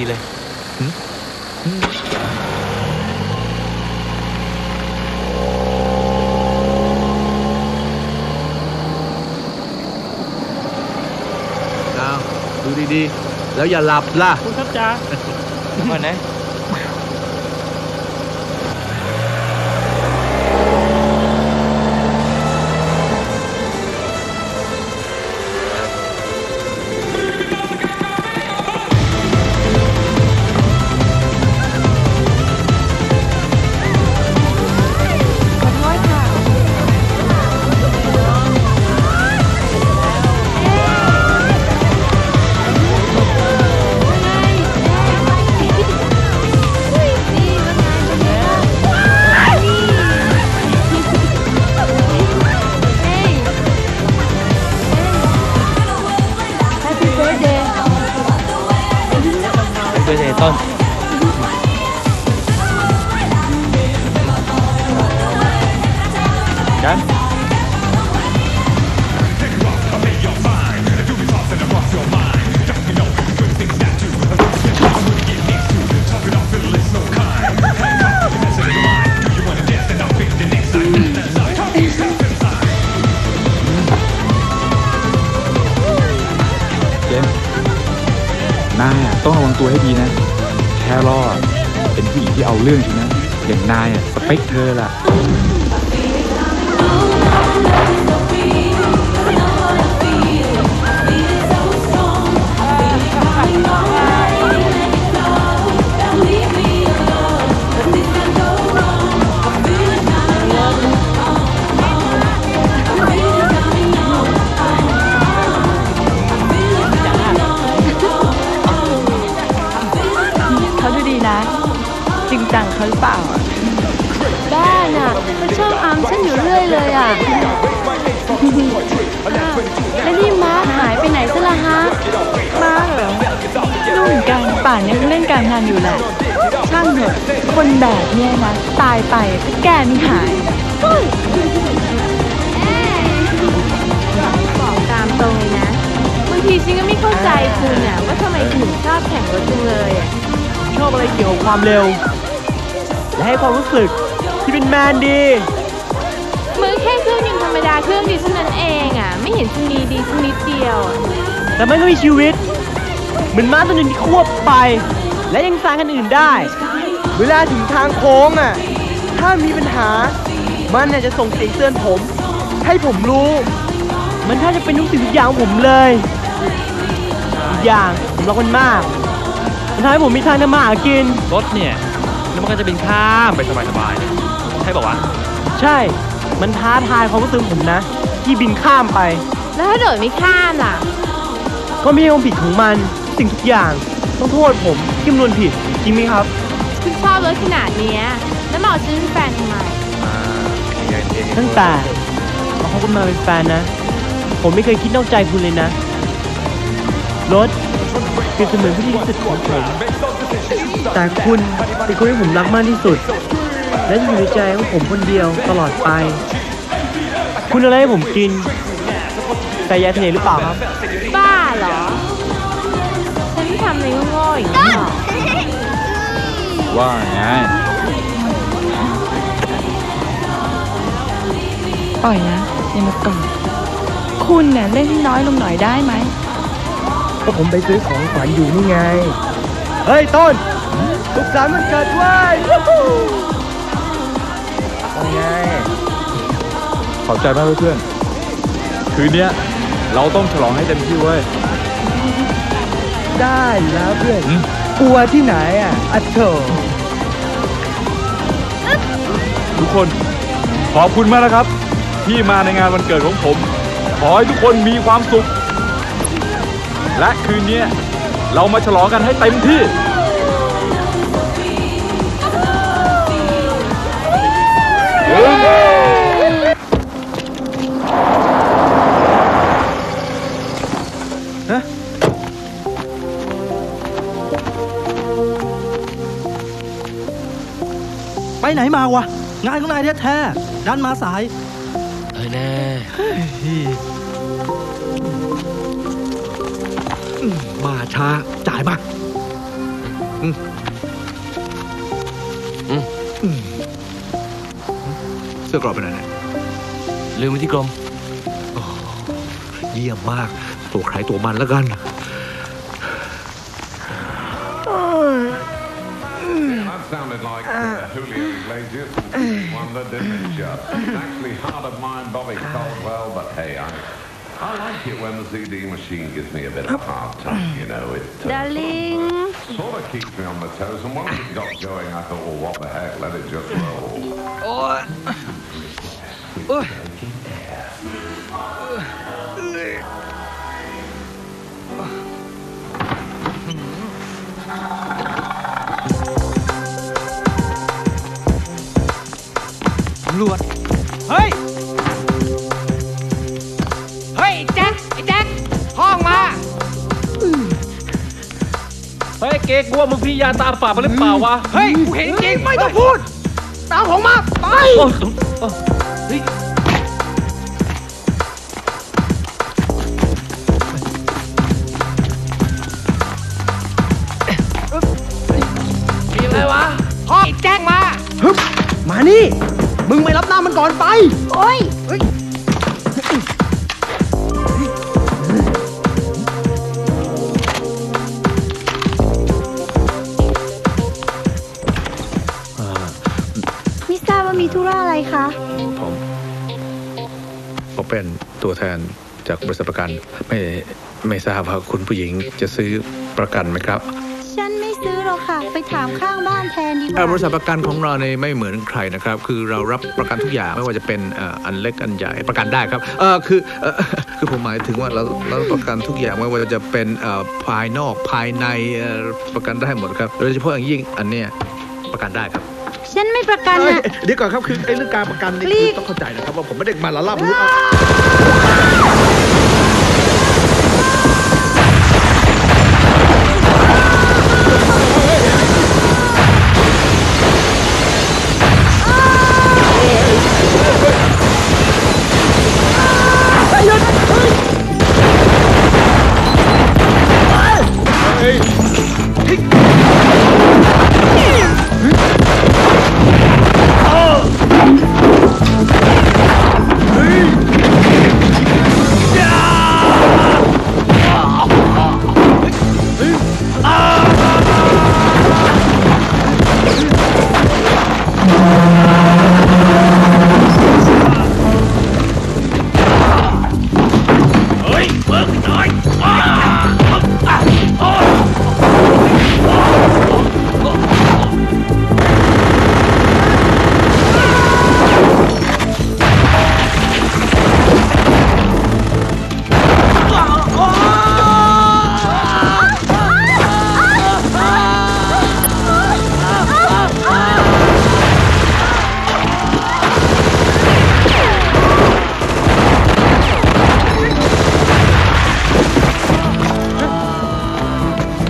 ดีเลยเอาดูดีๆแล้วอย่าห เบอ นายอะต้องระวังตัวให้ดีนะ แครอทเป็นผู้หญิงที่เอาเรื่องใช่ไหมอย่างนายอะสเปคเธอล่ะ การงานอยู่แหละช่างเถอะคนแบบเนี้ยนะ ตายไปก็แก้ไม่หายบอกตามตรงเลยนะบางทีฉันก็ไม่เข้าใจคุณอะว่าทำไมคุณถึงชอบแข่งรถจังเลยอะชอบอะไรเกี่ยวกับความเร็ว และให้ความรู้สึกที่เป็นแมนดี มือแค่เครื่องยนต์ธรรมดาเครื่องเดียวเท่านั้นเองอะไม่เห็นจะมีดีสักนิดเดียวอะ แต่มันก็มีชีวิต เหมือนม้าตัวหนึ่งที่ควบไป และยังสร้างคนอื่นได้ เวลาถึงทางโค้งอะ ถ้ามีปัญหา มันน่ะจะส่งเสียงเตือนผม ให้ผมรู้ มันถ้าจะเป็นทุกสิ่งทุกอย่างของผมเลยอีกอย่างผมรักมันมาก มันทำให้ผมมีทางทำมาหากิน รถเนี่ยแล้วมันก็จะบินข้ามไปสบายๆเลยใช่ป่าวะใช่ มันท้าทายความรู้สึกผมนะ ที่บินข้ามไป แล้วถ้าโดดไม่ข้ามล่ะ ก็ไม่ใช่ความผิดของมัน สิ่งทุกอย่างต้องโทษผมที่ คำนวณผิดจริงไหมครับคุณชอบรถขนาดเนี้ยแล้วมาเอาฉันเป็นแฟนทำไมตั้งแต่เราคบกันมาเป็นแฟนนะ ผมไม่เคยคิดนอกใจคุณเลยนะ รถเปรียบเสมือนผู้ที่ที่สุดของผมแต่คุณเป็นคนที่ผมรักมากที่สุด และจะอยู่ในใจของผมคนเดียวตลอดไป คุณเอาอะไรให้ผมกินแต่ยาเสน่ห์หรือเปล่าครับ บ้าเหรอฉันไม่ ทำอะไรโง่ๆอย่างนี้หรอกว่าไงปล่อยนะอย่ามากอดคุณเนี่ยเล่นให้น้อยลงหน่อยได้ไหมก็ผมไปซื้อของขวัญอยู่นี่ไง เฮ้ยต้นสุขสันต์วันเกิดเว้ยว่าไงขอบใจมากเพื่อน คืนเนี้ยเราต้องฉลองให้เต็มที่เว้ย ได้แล้วเพื่อนอืมกลัวที่ไหนอะอัดโถทุกคนขอบคุณมากนะครับ ที่มาในงานวันเกิดของผม ขอให้ทุกคนมีความสุข และคืนเนี้ยเรามาฉลองกันให้เต็มที่ ไปไหนมาวะ งานของนายแท้ๆดันมาสายเฮ้ยแน่มาช้า จ่ายมาเเสื้อกรอบไปไหนเนี่ยลืมไว้ที่กรมเยี่ยมมาก ตัวใครตัวมันแล้วกัน sounded like uh, uh, Julio Iglesias and uh, didn't just? It's actually hard of mine, Bobby Caldwell, but hey, I... I like it when the CD machine gives me a bit of a hard time, you know. It uh, Darling. Sort, of, sort of keeps me on my toes, and once it got going, I thought, well, what the heck, let it just roll. Oh. oh. ก๊กว่ามึงพี่ยาตาฝาดมาหรือเปล่าวะ เฮ้ย กูเห็นจริงไม่ต้องพูด ตามผมมาไป โอ้โอ้เฮ้ยมีอะไรวะห้องไอ้แจ็คมา มานี่ มึงไม่รับหน้ามันก่อนไป โอ้ยไม่ท มีธุระอะไรคะ ผมผมเป็นตัวแทนจากบริษัทประกัน ไม่ไม่ทราบว่าคุณผู้หญิงจะซื้อประกันไหมครับ ฉันไม่ซื้อหรอกค่ะ ไปถามข้างบ้านแทนดีกเอ่อว่าบริษัทประกันของเราเนี่ยไม่เหมือนใครนะครับ คือเรารับประกันทุกอย่างไม่ว่าจะเป็นเอ่ออันเล็กอันใหญ่ประกันได้ครับเออคือเอ่อคือผมหมายถึงว่าเราเราประกันทุกอย่างไม่ว่าจะเป็นเอ่อภายนอกภายในเอ่อประกันได้หมดครับโดยเฉพาะอย่างยิ่งอันเนี้ยประกันได้ครับ ฉันไม่ประกันเอ้ยนะ เดี๋ยวก่อนครับคือไอ้เรื่องการประกันนี่รีคืบอต้องเข้าใจนะครับว่าผมไม่ได้มาละลาบรู้เอา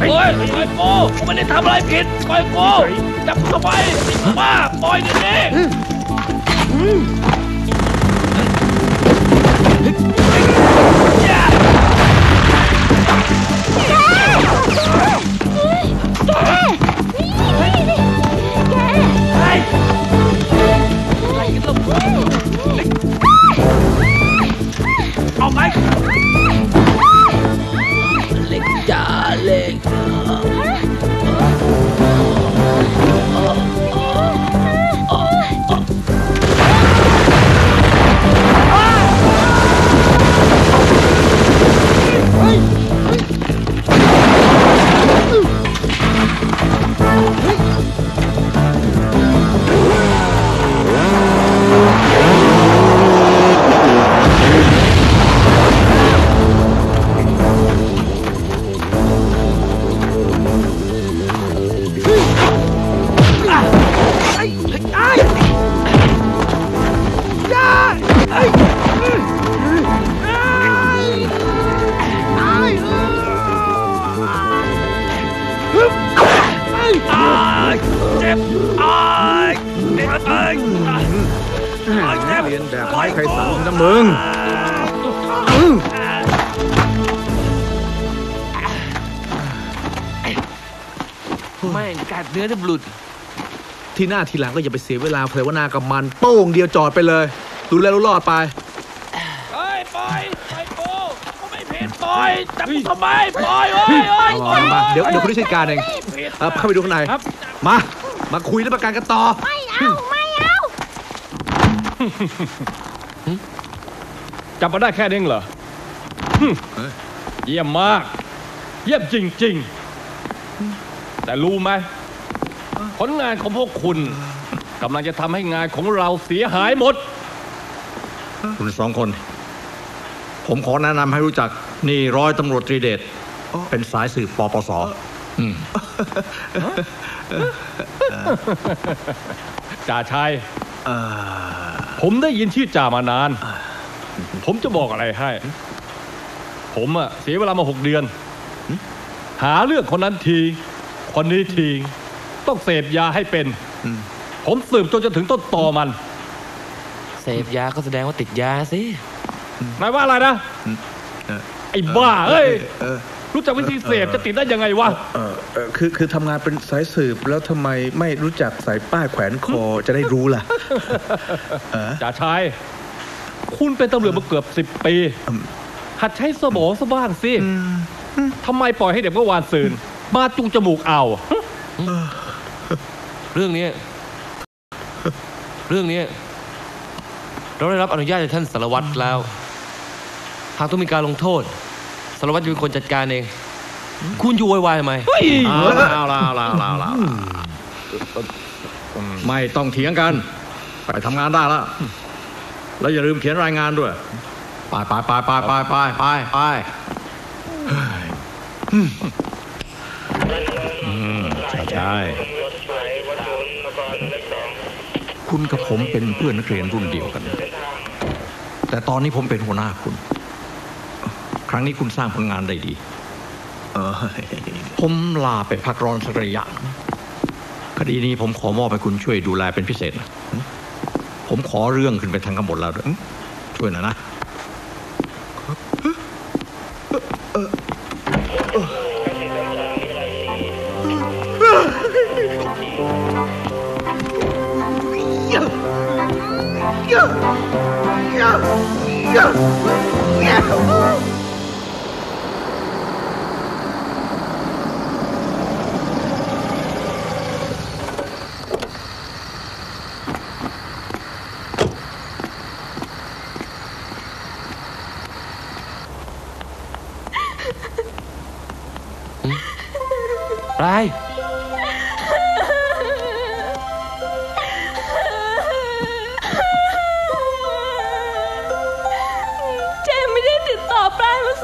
เฮ้ยปล่อยกูกูไม่ได้ทำอะไรผิดปล่อยกูจับเขาไปบ้าปล่อยเดี๋ยวนี้ออกไปเล็กจ้า เล็ เจ็บเรียนแบบไม้ไผ่สันนะมึงเไม่กัดเนื้อจะบลุด ที่หน้าทีหลังก็อย่าไปเสียเวลาเผยว่านากับมัน โป้งเดียวจอดไปเลย ดูแลรู้รอดไปเฮ้ยปล่อยปล่อยกูกูไม่ผิดปล่อยจับกูทำไมปล่อยเฮ้ยเฮ้ยมามาเดี๋ยวเดี๋ยวคุณได้จัดการเองผิดเออเข้าไปดูข้างในครับมา มาคุยเรื่องประกันกันต่อไม่เอาไม่เอา จับมาได้แค่นี้เองเหรอหึเอ้ยเยี่ยมมาก เยี่ยมจริง ๆ แต่รู้ไหมผลงานของพวกคุณกำลังจะทำให้งานของเราเสียหายหมด คุณสองคน ผมขอแนะนำให้รู้จักนี่ร้อยตำรวจตรีเดชเป็นสายสืบปปสอืมจ่าชัย ผมได้ยินชื่อจ่ามานาน ผมจะบอกอะไรให้ ผมอะเสียเวลามาหกเดือน หาเรื่องคนนั้นที คนนี้ที ต้องเสพยาให้เป็น ผมสืบจนจะถึงต้นตอมัน เสพยาก็แสดงว่าติดยาสินายว่าอะไรนะเออไอ้บ้าเอ้ยเออ รู้จักวิธีเสพจะติดได้ยังไงวะเออเออคือคือทำงานเป็นสายสืบแล้วทำไมไม่รู้จักสายป้ายแขวนคอจะได้รู้ล่ะเออจ่าชาย คุณเป็นตำรวจมาเกือบสิบปีอืมหัดใช้สมองซะบ้างสิทำไมปล่อยให้เด็กเมื่อวานซืนมาจุงจมูกเอา เรื่องนี้ เรื่องนี้เราได้รับอนุญาตจากท่านสารวัตรแล้ว หากต้องมีการลงโทษ สารวัตรจะเป็นคนจัดการเอง คุณอยู่โวยวายทำไมเอาละเอาละเอาละเอาละเอาละไม่ต้องเถียงกัน ไปทำงานได้แล้วแล้วอย่าลืมเขียนรายงานด้วย ไปไปไปไปไปไปไปไปอืมใช่ใช่คุณกับผมเป็นเพื่อนนักเรียนรุ่นเดียวกัน แต่ตอนนี้ผมเป็นหัวหน้าคุณ ครั้งนี้คุณสร้างผลงานได้ดี เออผมลาไปพักร้อนสักระยะคดีนี้ผมขอมอบให้คุณช่วยดูแลเป็นพิเศษนะผมขอเรื่องขึ้นไปทางกำหนดแล้วด้วยช่วยหน่อยนะไ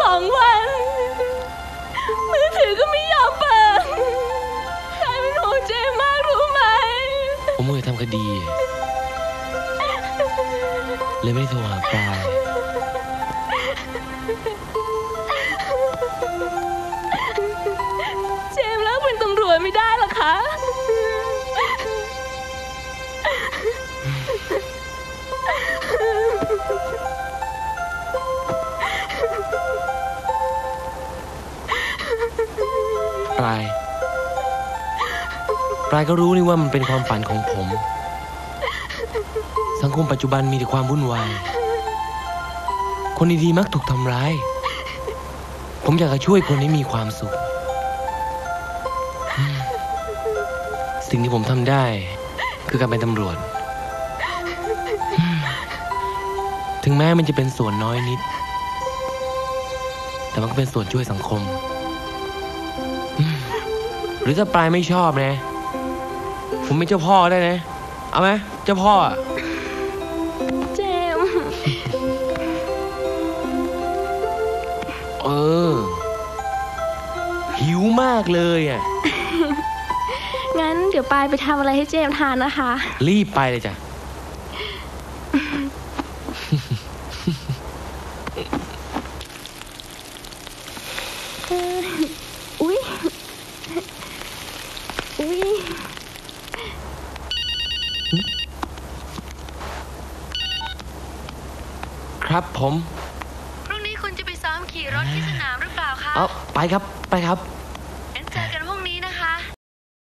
สองวัน มือถือก็ไม่ยอมเปิดใครเป็นห่วงเจมมากรู้ไหม ผมมือทำคดี เลยไม่ได้โทรหาปลายเจมส์เลิกเป็นตำรวจไม่ได้หรอคะ ลาย ปลายก็รู้นี่ว่ามันเป็นความฝันของผม สังคมปัจจุบันมีแต่ความวุ่นวาย คนดีๆมักถูกทำร้าย ผมอยากจะช่วยคนให้มีความสุข สิ่งที่ผมทำได้ คือการเป็นตำรวจ ถึงแม้มันจะเป็นส่วนน้อยนิด แต่มันก็เป็นส่วนช่วยสังคม รือถ้าปลายไม่ชอบนะ ผมเป็นเจ้าพ่อได้นะ เอาไหมเจ้าพ่ออะเจมส์เออ หิวมากเลยอะ งั้นเดี๋ยวปายไปทำอะไรให้เจมส์ทานนะคะ รีบไปเลยจ้ะอุ๊ย อุ๊ย ครับผม พรุ่งนี้คุณจะไปซ้อมขี่รถที่สนามหรือเปล่าคะ เอาไปครับ ไปครับ